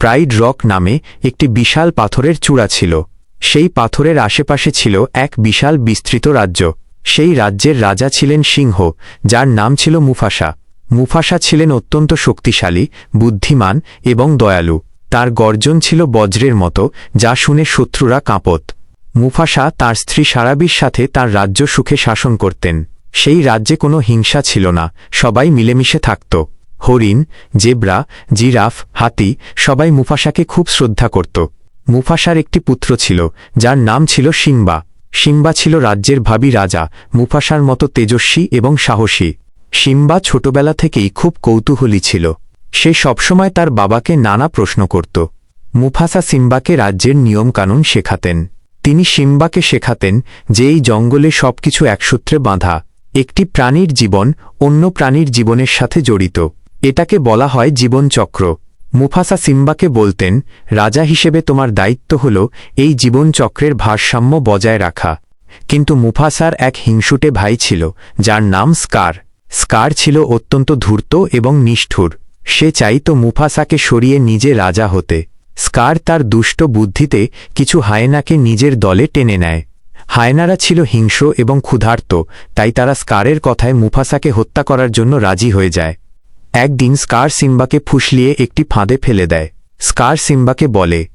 Pride rock নামে একটি বিশাল পাথরের চূড়া ছিল। সেই পাথরের আশেপাশে ছিল এক বিশাল বিস্তৃত রাজ্য। সেই রাজ্যের রাজা ছিলেন সিংহ, যার নাম ছিল মুফাসা। মুফাসা ছিলেন অত্যন্ত শক্তিশালী, বুদ্ধিমান এবং দয়ালু। তার গর্জন ছিল বজ্রের মতো, যা শুনে শত্রুরা কাঁপত। মুফাসা তার স্ত্রী সারাবির সাথে তার রাজ্য সুখে শাসন করতেন। সেই রাজ্যে কোনো হিংসা ছিল না, সবাই মিলেমিশে থাকত। হরিণ, জেব্রা, জিরাফ, হাতি সবাই মুফাসাকে খুব শ্রদ্ধা করত। মুফাসার একটি পুত্র ছিল, যার নাম ছিল সিম্বা। সিম্বা ছিল রাজ্যের ভাবি রাজা, মুফাসার মতো তেজস্বী এবং সাহসী। সিম্বা ছোটবেলা থেকেই খুব কৌতূহলী ছিল। সে সবসময় তার বাবাকে নানা প্রশ্ন করত। মুফাসা সিম্বাকে রাজ্যের নিয়মকানুন শেখাতেন। তিনি সিম্বাকে শেখাতেন যে এই জঙ্গলে সবকিছু একসূত্রে বাঁধা, একটি প্রাণীর জীবন অন্য প্রাণীর জীবনের সাথে জড়িত। এটাকে বলা হয় জীবনচক্র। মুফাসা সিম্বাকে বলতেন, রাজা হিসেবে তোমার দায়িত্ব হল এই জীবনচক্রের ভারসাম্য বজায় রাখা। কিন্তু মুফাসার এক হিংসুটে ভাই ছিল, যার নাম স্কার। স্কার ছিল অত্যন্ত ধূর্ত এবং নিষ্ঠুর। সে চাইত মুফাসাকে সরিয়ে নিজে রাজা হতে। স্কার তার দুষ্ট বুদ্ধিতে কিছু হায়নাকে নিজের দলে টেনে নেয়। হায়নারা ছিল হিংস্র এবং ক্ষুধার্ত, তাই তারা স্কারের কথায় মুফাসাকে হত্যা করার জন্য রাজি হয়ে যায়। একদিন স্কার সিম্বাকে ফুসলিয়ে একটি ফাঁদে ফেলে দেয়। স্কার সিম্বাকে বলে,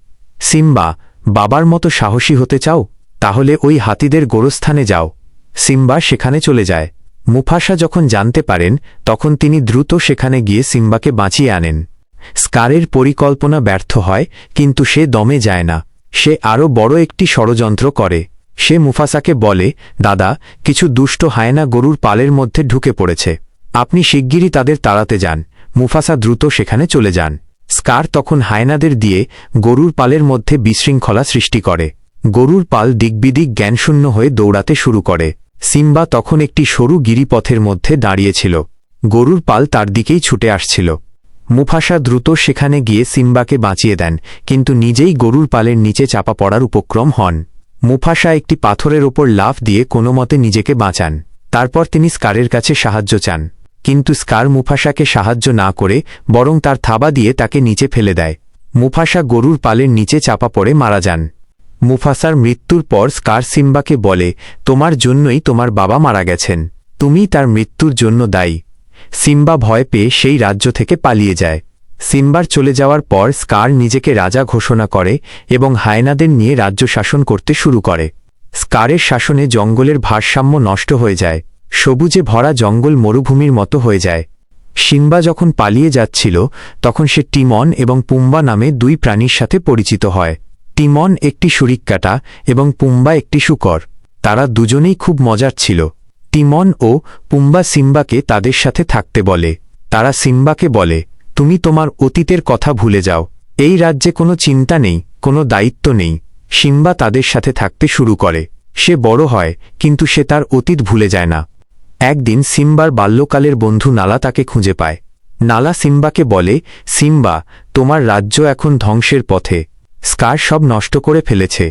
সিম্বা, বাবার মতো সাহসী হতে চাও? তাহলে ওই হাতিদের গোরস্থানে যাও সিম্বা সেখানে চলে যায়। মুফাসা যখন জানতে পারেন, তখন তিনি দ্রুত সেখানে গিয়ে সিম্বাকে বাঁচিয়ে আনেন। স্কারের পরিকল্পনা ব্যর্থ হয়, কিন্তু সে দমে যায় না। সে আরও বড় একটি ষড়যন্ত্র করে। সে মুফাসাকে বলে, দাদা, কিছু দুষ্ট হায়না গরুর পালের মধ্যে ঢুকে পড়েছে। আপনি শিগগিরই তাদের তাড়াতে যান। মুফাসা দ্রুত সেখানে চলে যান। স্কার তখন হায়নাদের দিয়ে গরুর পালের মধ্যে বিশৃঙ্খলা সৃষ্টি করে। গরুর পাল দিকবিদিক জ্ঞানশূন্য হয়ে দৌড়াতে শুরু করে। সিম্বা তখন একটি সরু গিরিপথের মধ্যে দাঁড়িয়েছিল। গরুর পাল তার দিকেই ছুটে আসছিল। মুফাসা দ্রুত সেখানে গিয়ে সিম্বাকে বাঁচিয়ে দেন, কিন্তু নিজেই গরুর পালের নিচে চাপা পড়ার উপক্রম হন। মুফাসা একটি পাথরের ওপর লাফ দিয়ে কোনো মতে নিজেকে বাঁচান। তারপর তিনি স্কারের কাছে সাহায্য চান। কিন্তু স্কার মুফাসাকে সাহায্য না করে বরং তার থাবা দিয়ে তাকে নিচে ফেলে দেয়। মুফাসা গরুর পালের নিচে চাপা পড়ে মারা যান। মুফাসার মৃত্যুর পর স্কার সিম্বাকে বলে, তোমার জন্যই তোমার বাবা মারা গেছেন। তুমি তার মৃত্যুর জন্য দায়ী। সিম্বা ভয় পেয়ে সেই রাজ্য থেকে পালিয়ে যায়। সিম্বার চলে যাওয়ার পর স্কার নিজেকে রাজা ঘোষণা করে এবং হায়নাদের নিয়ে রাজ্য শাসন করতে শুরু করে। স্কারের শাসনে জঙ্গলের ভারসাম্য নষ্ট হয়ে যায়। সবুজে ভরা জঙ্গল মরুভূমির মতো হয়ে যায়। সিম্বা যখন পালিয়ে যাচ্ছিল, তখন সে টিমন এবং পুম্বা নামে দুই প্রাণীর সাথে পরিচিত হয়। টিমন একটি সুরিক্কাটা এবং পুম্বা একটি শুকর। তারা দুজনেই খুব মজার ছিল। টিমন ও পুম্বা সিম্বাকে তাদের সাথে থাকতে বলে। তারা সিম্বাকে বলে, তুমি তোমার অতীতের কথা ভুলে যাও। এই রাজ্যে কোনো চিন্তা নেই, কোনো দায়িত্ব নেই। সিম্বা তাদের সাথে থাকতে শুরু করে। সে বড় হয়, কিন্তু সে তার অতীত ভুলে যায় না। একদিন সিম্বার বাল্যকালের বন্ধু নালা তাকে খুঁজে পায়। নালা সিম্বাকে বলে, সিম্বা, তোমার রাজ্য এখন ধ্বংসের পথে। স্কার সব নষ্ট করে ফেলেছে।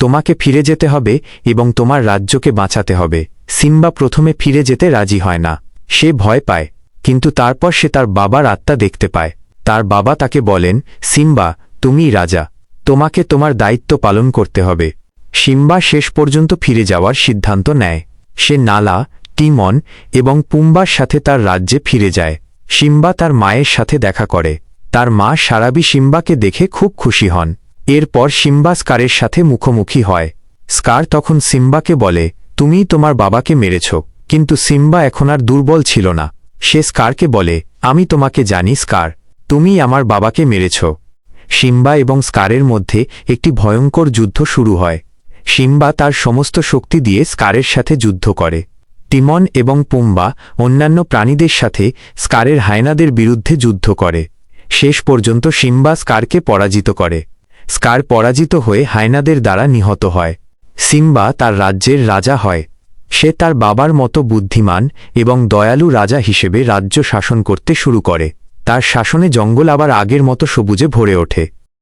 তোমাকে ফিরে যেতে হবে এবং তোমার রাজ্যকে বাঁচাতে হবে। সিম্বা প্রথমে ফিরে যেতে রাজি হয় না। সে ভয় পায়, কিন্তু তারপর সে তার বাবার আত্মা দেখতে পায়। তার বাবা তাকে বলেন, সিম্বা, তুমি রাজা। তোমাকে তোমার দায়িত্ব পালন করতে হবে। সিম্বা শেষ পর্যন্ত ফিরে যাওয়ার সিদ্ধান্ত নেয়। সে নালা টিমন এবং পুম্বার সাথে তার রাজ্যে ফিরে যায়। সিম্বা তার মায়ের সাথে দেখা করে। তার মা সারাবি সিম্বাকে দেখে খুব খুশি হন। এরপর সিম্বা স্কারের সাথে মুখোমুখি হয়। স্কার তখন সিম্বাকে বলে তুমি তোমার বাবাকে মেরেছ, কিন্তু সিম্বা এখন আর দুর্বল ছিল না। সে স্কারকে বলে, আমি তোমাকে জানি স্কার তুমি আমার বাবাকে মেরেছ। সিম্বা এবং স্কারের মধ্যে একটি ভয়ঙ্কর যুদ্ধ শুরু হয়। সিম্বা তার সমস্ত শক্তি দিয়ে স্কারের সাথে যুদ্ধ করে। টিমন এবং পুম্বা অন্যান্য প্রাণীদের সাথে স্কারের হায়নাদের বিরুদ্ধে যুদ্ধ করে। শেষ পর্যন্ত সিম্বা স্কারকে পরাজিত করে। স্কার পরাজিত হয়ে হায়নাদের দ্বারা নিহত হয়। সিম্বা তার রাজ্যের রাজা হয়। সে তার বাবার মতো বুদ্ধিমান এবং দয়ালু রাজা হিসেবে রাজ্য শাসন করতে শুরু করে। তার শাসনে জঙ্গল আবার আগের মতো সবুজে ভরে ওঠে।